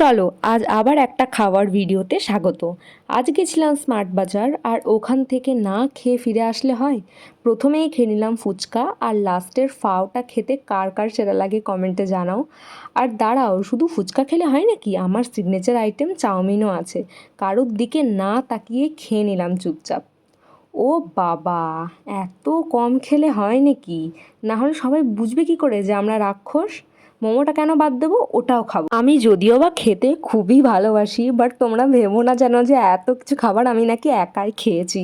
চলো, আজ আবার একটা খাওয়ার ভিডিওতে স্বাগত। আজ গেছিলাম স্মার্ট বাজার, আর ওখান থেকে না খেয়ে ফিরে আসলে হয়? প্রথমেই খেয়ে নিলাম ফুচকা, আর লাস্টের ফাওটা খেতে কার কার সেরা লাগে কমেন্টে জানাও। আর দাঁড়াও, শুধু ফুচকা খেলে হয় নাকি? আমার সিগনেচার আইটেম চাউমিনও আছে। কারোর দিকে না তাকিয়ে খেয়ে নিলাম চুপচাপ। ও বাবা, এত কম খেলে হয় নাকি? না হলে সবাই বুঝবে কি করে যে আমরা রাক্ষস? মোমোটা কেন বাদ দেবো? ওটাও খাব। আমি যদিও বা খেতে খুবই ভালোবাসি বাট তোমরা ভেবো না যেন যে এত কিছু খাবার আমি নাকি একাই খেয়েছি।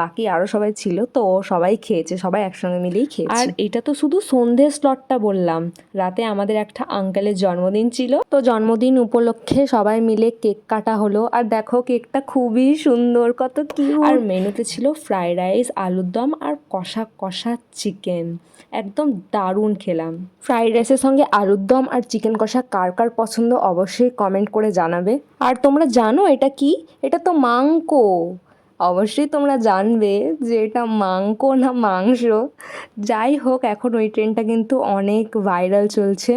বাকি আরও সবাই ছিল তো সবাই খেয়েছে সবাই একসঙ্গে মিলেই খেয়েছে। আর এটা তো শুধু সন্ধ্যে স্লটটা বললাম। রাতে আমাদের একটা আঙ্কেলের জন্মদিন ছিল তো জন্মদিন উপলক্ষে সবাই মিলে কেক কাটা হলো। আর দেখো কেকটা খুবই সুন্দর কত কি আর মেনুতে ছিল ফ্রাইড রাইস আলুর দম আর কষা কষা চিকেন একদম দারুণ খেলাম। ফ্রাইড রাইসের সঙ্গে আলুর দম আর চিকেন কষা কার কার পছন্দ অবশ্যই কমেন্ট করে জানাবে। আর তোমরা জানো এটা কি? এটা তো মাংক অবশ্যই তোমরা জানবে যে এটা মাংক না মাংস। যাই হোক, এখন ওই ট্রেনটা কিন্তু অনেক ভাইরাল চলছে।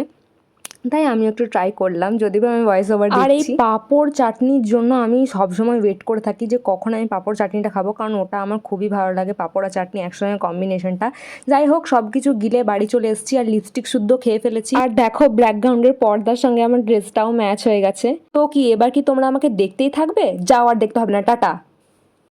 তাই আমি একটু ট্রাই করলাম যদি বা আমি ভয়েস ওভার আর এই পাঁপড় চাটনির জন্য আমি সবসময় ওয়েট করে থাকি যে কখন আমি পাঁপড় চাটনিটা খাব কারণ ওটা আমার খুবই ভালো লাগে পাঁপড় আর চাটনি একসঙ্গে কম্বিনেশনটা যাই হোক সব কিছু গিলে বাড়ি চলে এসেছি আর লিপস্টিক শুদ্ধ খেয়ে ফেলেছি। আর দেখো ব্যাকগ্রাউন্ডের পর্দার সঙ্গে আমার ড্রেসটাও ম্যাচ হয়ে গেছে। তো কি এবার কি তোমরা আমাকে দেখতেই থাকবে? যাও আর দেখতে হবে না টাটা!